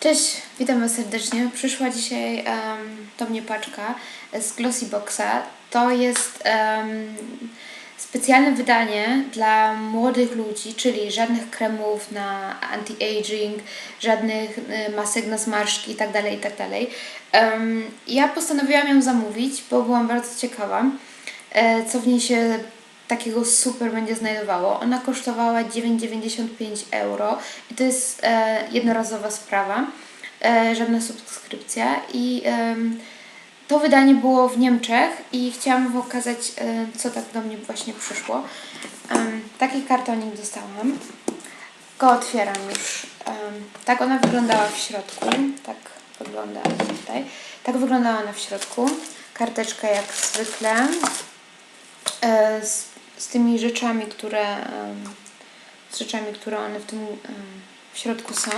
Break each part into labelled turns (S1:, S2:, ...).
S1: Cześć, witam Was serdecznie. Przyszła dzisiaj em, do mnie paczka z Glossy Boxa. To jest em, specjalne wydanie dla młodych ludzi, czyli żadnych kremów na anti-aging, żadnych y, masek na zmarszczki itd. itd. Em, ja postanowiłam ją zamówić, bo byłam bardzo ciekawa, e, co w niej się takiego super będzie znajdowało. Ona kosztowała 9,95 euro i to jest e, jednorazowa sprawa, e, żadna subskrypcja i em, to wydanie było w Niemczech i chciałam Wam pokazać, e, co tak do mnie właśnie przyszło. Em, taki kartonik dostałam. Go otwieram już. Em, tak ona wyglądała w środku. Tak wygląda tutaj. Tak wyglądała ona w środku. Karteczka jak zwykle e, z, z tymi rzeczami, które z rzeczami, które one w tym w środku są.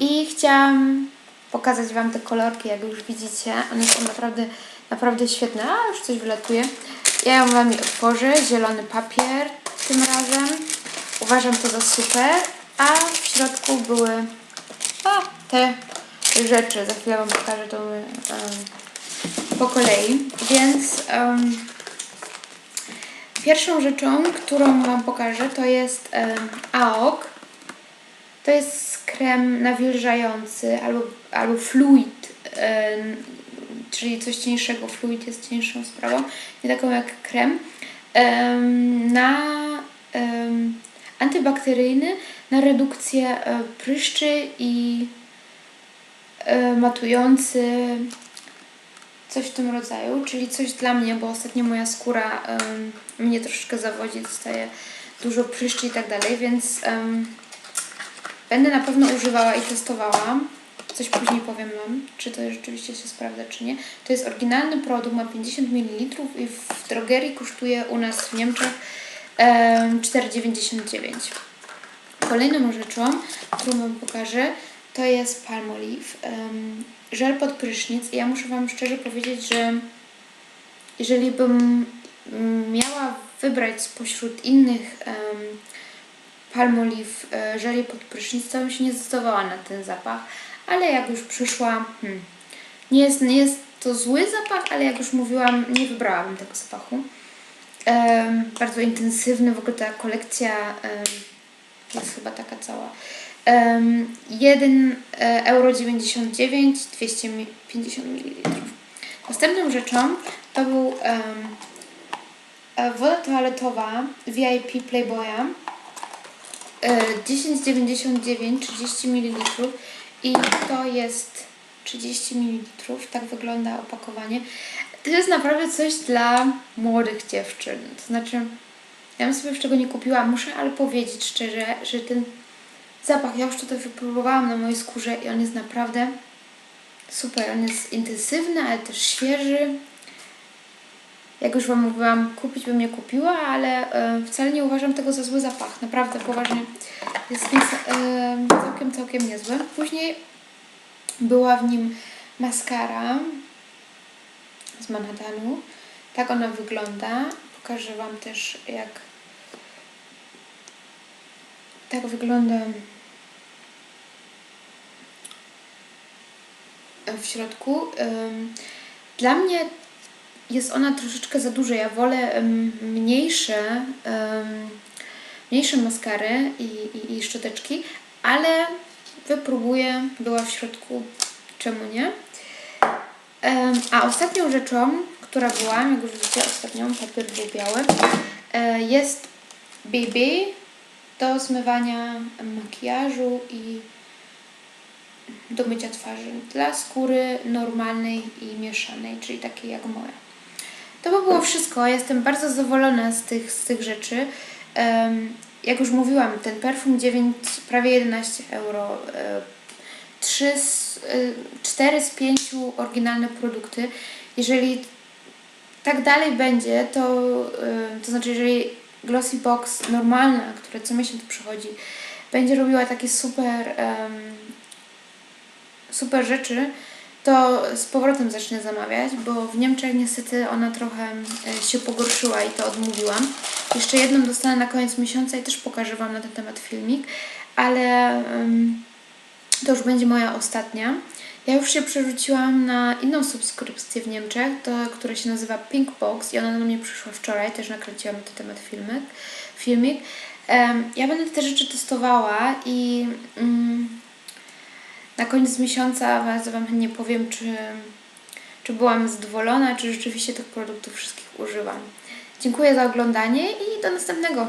S1: I chciałam pokazać Wam te kolorki, jak już widzicie. One są naprawdę, naprawdę świetne. A, już coś wylatuje. Ja ją Wam otworzę. Zielony papier tym razem. Uważam to za super. A w środku były a, te rzeczy. Za chwilę Wam pokażę to em, po kolei. Więc em, pierwszą rzeczą, którą Wam pokażę, to jest AOK. To jest krem nawilżający albo, albo fluid, czyli coś cieńszego. Fluid jest cieńszą sprawą, nie taką jak krem. Em, na antybakteryjny, na redukcję e, pryszczy i e, matujący, coś w tym rodzaju, czyli coś dla mnie, bo ostatnio moja skóra em, mnie troszeczkę zawodzi, dostaje dużo pryszczy i tak dalej, więc em, będę na pewno używała i testowała. Coś później powiem Wam, czy to rzeczywiście się sprawdza, czy nie. To jest oryginalny produkt, ma 50 ml i w drogerii kosztuje u nas w Niemczech em, 4,99. Kolejną rzeczą, którą Wam pokażę, to jest Palmolive. Um, żel pod prysznic. I ja muszę Wam szczerze powiedzieć, że jeżeli bym mm, miała wybrać spośród innych um, Palmolive żeli pod prysznic, to bym się nie zdecydowała na ten zapach. Ale jak już przyszła, hmm, nie, jest, nie jest to zły zapach, ale jak już mówiłam, nie wybrałabym tego zapachu. Em, bardzo intensywny, w ogóle ta kolekcja em, jest chyba taka cała. Um, 1 euro 99, 250 ml. Następną rzeczą to był e, woda toaletowa VIP Playboya e, 10,99 30 ml i to jest 30 ml. Tak wygląda opakowanie. To jest naprawdę coś dla młodych dziewczyn. To znaczy, ja bym sobie już tego nie kupiła, muszę ale powiedzieć szczerze, że ten zapach, ja już tutaj wypróbowałam na mojej skórze i on jest naprawdę super. On jest intensywny, ale też świeży. Jak już Wam mówiłam, kupić bym nie kupiła, ale e, wcale nie uważam tego za zły zapach. Naprawdę, poważnie. Jest e, całkiem, całkiem niezły. Później była w nim maskara z Manhattanu. Tak ona wygląda. Pokażę Wam też, jak tak wygląda w środku. Dla mnie jest ona troszeczkę za duża. Ja wolę mniejsze, mniejsze maskary i, i, i szczoteczki, ale wypróbuję. Była w środku, czemu nie? A ostatnią rzeczą, która była, jak już widzicie, ostatnią, papier był biały, e, jest BB do zmywania makijażu i do mycia twarzy dla skóry normalnej i mieszanej, czyli takiej jak moja. To by było wszystko. Jestem bardzo zadowolona z tych, z tych rzeczy. Jak już mówiłam, ten perfum 9, prawie 11 euro. E, 3 z, e, 4 z 5 oryginalne produkty. Jeżeli tak dalej będzie, to, y, to znaczy, jeżeli Glossy Box normalna, która co miesiąc przychodzi, będzie robiła takie super, super rzeczy, to z powrotem zacznę zamawiać, bo w Niemczech niestety ona trochę e, się pogorszyła i to odmówiłam. Jeszcze jedną dostanę na koniec miesiąca i też pokażę Wam na ten temat filmik, ale to już będzie moja ostatnia. Ja już się przerzuciłam na inną subskrypcję w Niemczech, to, która się nazywa Pinkbox i ona do mnie przyszła wczoraj, też nakręciłam na ten temat filmik. filmik. Ja będę te rzeczy testowała i mm, na koniec miesiąca bardzo Wam chętnie powiem, czy, czy byłam zadowolona, czy rzeczywiście tych produktów wszystkich używam. Dziękuję za oglądanie i do następnego.